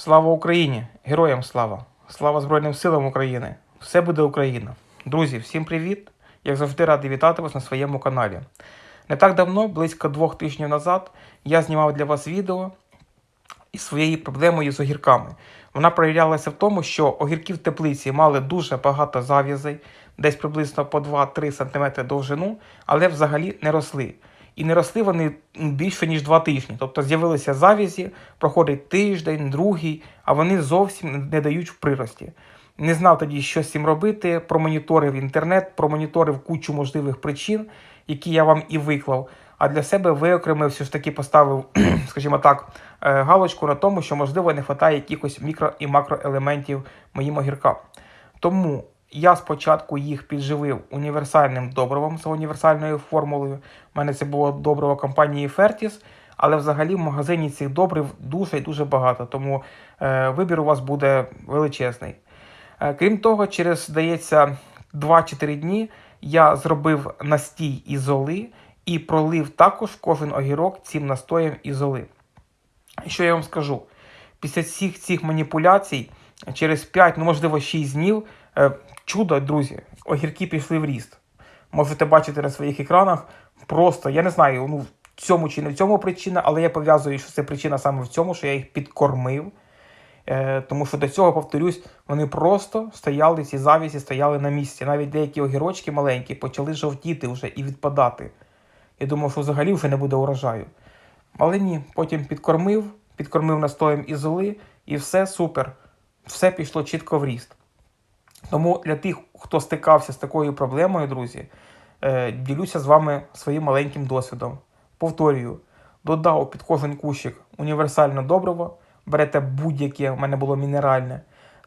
Слава Україні! Героям слава! Слава Збройним силам України! Все буде Україна! Друзі, всім привіт! Як завжди радий вітати вас на своєму каналі. Не так давно, близько двох тижнів назад, я знімав для вас відео із своєю проблемою з огірками. Вона проявлялася в тому, що огірки в теплиці мали дуже багато зав'язей, десь приблизно по 2-3 см довжину, але взагалі не росли. І не росли вони більше ніж два тижні. Тобто з'явилися завязі, проходить тиждень, другий, а вони зовсім не дають в прирості. Не знав тоді, що з цим робити. Промоніторив інтернет, промоніторив кучу можливих причин, які я вам і виклав. А для себе виокремив, все ж таки поставив, скажімо так, е, галочку на тому, що можливо не вистачає якихось мікро і макроелементів моїм огіркам. Тому я спочатку їх підживив універсальним добривом за універсальною формулою. У мене це було добриво компанії Fertis, але взагалі в магазині цих добрив дуже і дуже багато, тому е, вибір у вас буде величезний. Е, крім того, через, здається, 2-4 дні я зробив настій ізоли і пролив також кожен огірок цим настоєм ізоли. І що я вам скажу? Після всіх цих маніпуляцій, через 5, ну можливо, 6 днів, е, чудо, друзі, огірки пішли в ріст. Можете бачити на своїх екранах. Просто, я не знаю, ну, в цьому чи не в цьому причина, але я пов'язую, що це причина саме в цьому, що я їх підкормив. Е, тому що до цього, повторюсь, вони просто стояли, ці завісі стояли на місці. Навіть деякі огірочки маленькі почали жовтіти вже і відпадати. Я думав, що взагалі вже не буде урожаю. Але ні, потім підкормив, підкормив настоєм ізоли, і все супер. Все пішло чітко в ріст. Тому для тих, хто стикався з такою проблемою, друзі, е, ділюся з вами своїм маленьким досвідом. Повторюю, додав під кожен кущик універсальне добриво, берете будь-яке, у мене було мінеральне.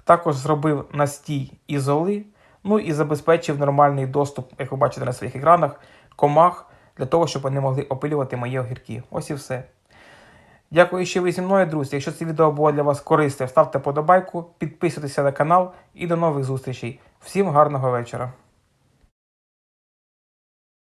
Також зробив настій ізоли, ну і забезпечив нормальний доступ, як ви бачите на своїх екранах, комах для того, щоб вони могли опилювати мої огірки. Ось і все. Дякую, що ви зі мною, друзі. Якщо це відео було для вас корисне, ставте подобайку, підписуйтесь на канал і до нових зустрічей. Всім гарного вечора.